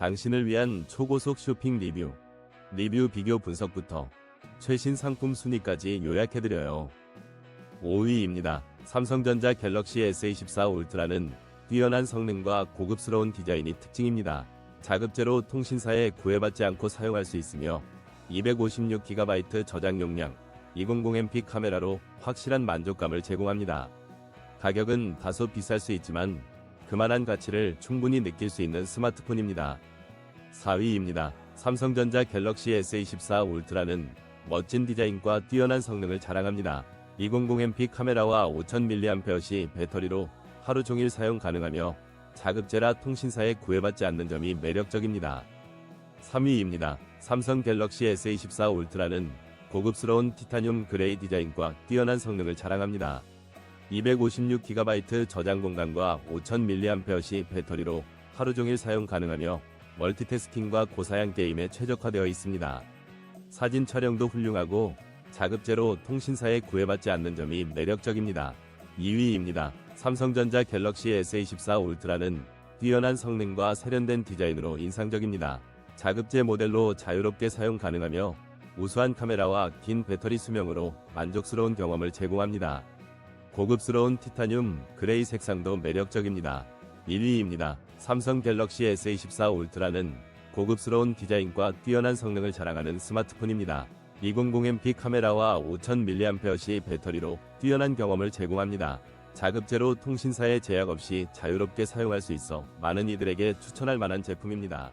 당신을 위한 초고속 쇼핑 리뷰, 리뷰 비교 분석부터 최신 상품 순위까지 요약해드려요. 5위입니다. 삼성전자 갤럭시 S24 울트라는 뛰어난 성능과 고급스러운 디자인이 특징입니다. 자급제로 통신사에 구애받지 않고 사용할 수 있으며 256GB 저장 용량, 200MP 카메라로 확실한 만족감을 제공합니다. 가격은 다소 비쌀 수 있지만 그만한 가치를 충분히 느낄 수 있는 스마트폰입니다. 4위입니다. 삼성전자 갤럭시 S24 울트라는 멋진 디자인과 뛰어난 성능을 자랑합니다. 200MP 카메라와 5000mAh 배터리로 하루 종일 사용 가능하며 자급제라 통신사에 구애받지 않는 점이 매력적입니다. 3위입니다. 삼성 갤럭시 S24 울트라는 고급스러운 티타늄 그레이 디자인과 뛰어난 성능을 자랑합니다. 256GB 저장 공간과 5000mAh 배터리로 하루 종일 사용 가능하며 멀티태스킹과 고사양 게임에 최적화되어 있습니다. 사진 촬영도 훌륭하고 자급제로 통신사에 구애받지 않는 점이 매력적입니다. 2위입니다. 삼성전자 갤럭시 S24 울트라는 뛰어난 성능과 세련된 디자인으로 인상적입니다. 자급제 모델로 자유롭게 사용 가능하며 우수한 카메라와 긴 배터리 수명으로 만족스러운 경험을 제공합니다. 고급스러운 티타늄 그레이 색상도 매력적입니다. 1위입니다. 삼성 갤럭시 S24 울트라는 고급스러운 디자인과 뛰어난 성능을 자랑하는 스마트폰입니다. 200MP 카메라와 5000mAh 배터리로 뛰어난 경험을 제공합니다. 자급제로 통신사의 제약 없이 자유롭게 사용할 수 있어 많은 이들에게 추천할 만한 제품입니다.